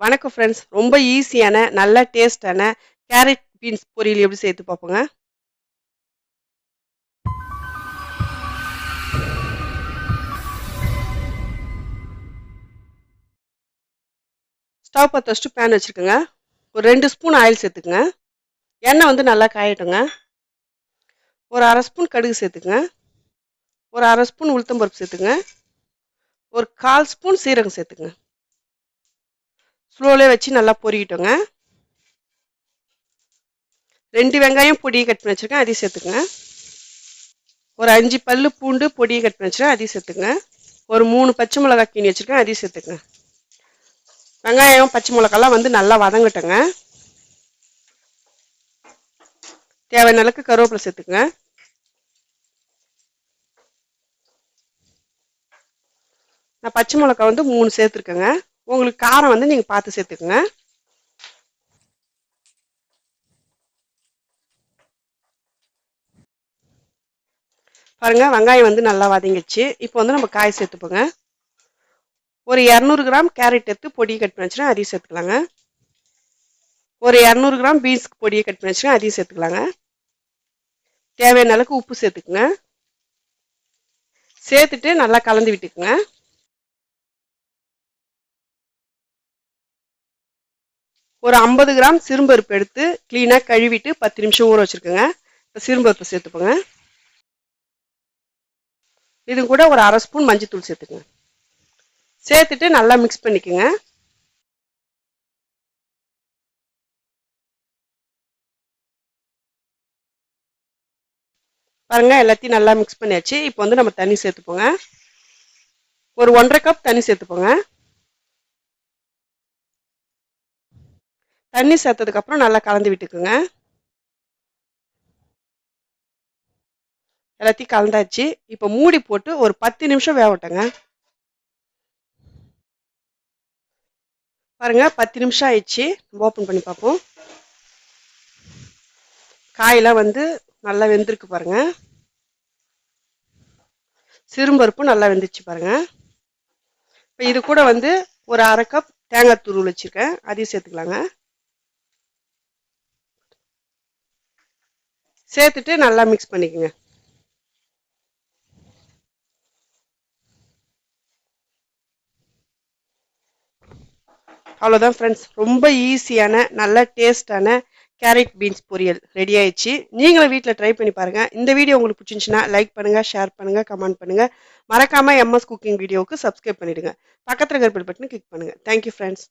வணக்கம் ஃப்ரெண்ட்ஸ் ரொம்ப ஈஸியான நல்ல டேஸ்டான கேரட் பீன்ஸ் பொரியல் எப்படி சேர்த்து பார்ப்போங்க. ஸ்டவ் பற்ற வச்சுட்டு பேன் வச்சுருக்கோங்க. ஒரு ரெண்டு ஸ்பூன் ஆயில் சேர்த்துக்குங்க. எண்ணெய் வந்து நல்லா காயட்டுங்க. ஒரு அரை ஸ்பூன் கடுகு சேர்த்துக்குங்க. ஒரு அரை ஸ்பூன் உளுத்தம்பருப்பு சேர்த்துங்க ஒரு கால் ஸ்பூன் சீரகம் சேர்த்துக்குங்க. ஸ்லோலே வச்சு நல்லா பொறிக்கிட்டோங்க ரெண்டு வெங்காயம் பொடியை கட் பண்ணி வச்சுருக்கேன் அதையும் சேர்த்துக்குங்க. ஒரு அஞ்சு பல்லு பூண்டு பொடியை கட் பண்ணி வச்சுருக்கேன் அதையும் சேர்த்துங்க ஒரு மூணு பச்சை மிளகாய் கீனி வச்சுருக்கேன் அதையும் சேர்த்துங்க வெங்காயம் பச்சை மிளகாலாம் வந்து நல்லா வதங்கட்டுங்க. தேவையான அளவுக்கு கருவேப்பிலை சேர்த்துக்குங்க. நான் பச்சை மிளகா வந்து மூணு சேர்த்துருக்கேங்க. உங்களுக்கு காரம் வந்து நீங்கள் பார்த்து சேர்த்துக்குங்க. பாருங்க வெங்காயம் வந்து நல்லா வதங்கிச்சு இப்போ வந்து நம்ம காய் சேர்த்துப்போங்க. ஒரு இரநூறு கிராம் கேரட் எடுத்து பொடியை கட் பண்ணி வச்சுன்னா அதையும் சேர்த்துக்கலாங்க. ஒரு இரநூறு கிராம் பீன்ஸ்க்கு பொடியை கட் பண்ணி வச்சுன்னா அதையும் சேர்த்துக்கலாங்க. தேவையான அளவுக்கு உப்பு சேர்த்துக்குங்க. சேர்த்துட்டு நல்லா கலந்து விட்டுக்குங்க. ஒரு ஐம்பது கிராம் சிறும்பருப்பு எடுத்து க்ளீனாக கழுவிட்டு பத்து நிமிஷம் ஊற வச்சுருக்கோங்க. இப்போ சிறும்பருப்பு சேர்த்துப்போங்க. இது கூட ஒரு அரை ஸ்பூன் மஞ்சத்தூள் சேர்த்துக்கோங்க. சேர்த்துட்டு நல்லா மிக்ஸ் பண்ணிக்கோங்க. பாருங்கள் எல்லாத்தையும் நல்லா மிக்ஸ் பண்ணியாச்சு. இப்போ வந்து நம்ம தண்ணி சேர்த்துப்போங்க. ஒரு ஒன்றரை கப் தண்ணி சேர்த்துப்போங்க. தண்ணி சேர்த்ததுக்கப்புறம் நல்லா கலந்து விட்டுக்குங்க. எல்லாத்தையும் கலந்தாச்சு. இப்போ மூடி போட்டு ஒரு பத்து நிமிஷம் வேகட்டங்க பாருங்க பத்து நிமிஷம் ஆயிடுச்சு. ஓப்பன் பண்ணி பார்ப்போம். காயெல்லாம் வந்து நல்லா வெந்திருக்கு பாருங்க. சிறும்பருப்பும் நல்லா வெந்துச்சு பாருங்க. இப்போ இது கூட வந்து ஒரு அரை கப் தேங்காய் துருள் வச்சுருக்கேன். அதையும் சேர்த்துக்கலாங்க. சேர்த்துட்டு நல்லா மிக்ஸ் பண்ணிக்கோங்க. அவ்வளோதான் ஃப்ரெண்ட்ஸ் ரொம்ப ஈஸியான நல்ல டேஸ்டான கேரட் பீன்ஸ் பொரியல் ரெடி ஆயிடுச்சு. நீங்களும் வீட்டில் ட்ரை பண்ணி பாருங்கள் இந்த வீடியோ உங்களுக்கு பிடிச்சிருந்துச்சுன்னா லைக் பண்ணுங்கள் ஷேர் பண்ணுங்கள் கமெண்ட் பண்ணுங்கள் மறக்காமல் எம்எஸ் குக்கிங் வீடியோவுக்கு சப்ஸ்கிரைப் பண்ணிவிடுங்க பக்கத்தில் இருக்கிற பெல் பட்டனை கிளிக் பண்ணுங்கள் தேங்க்யூ ஃப்ரெண்ட்ஸ்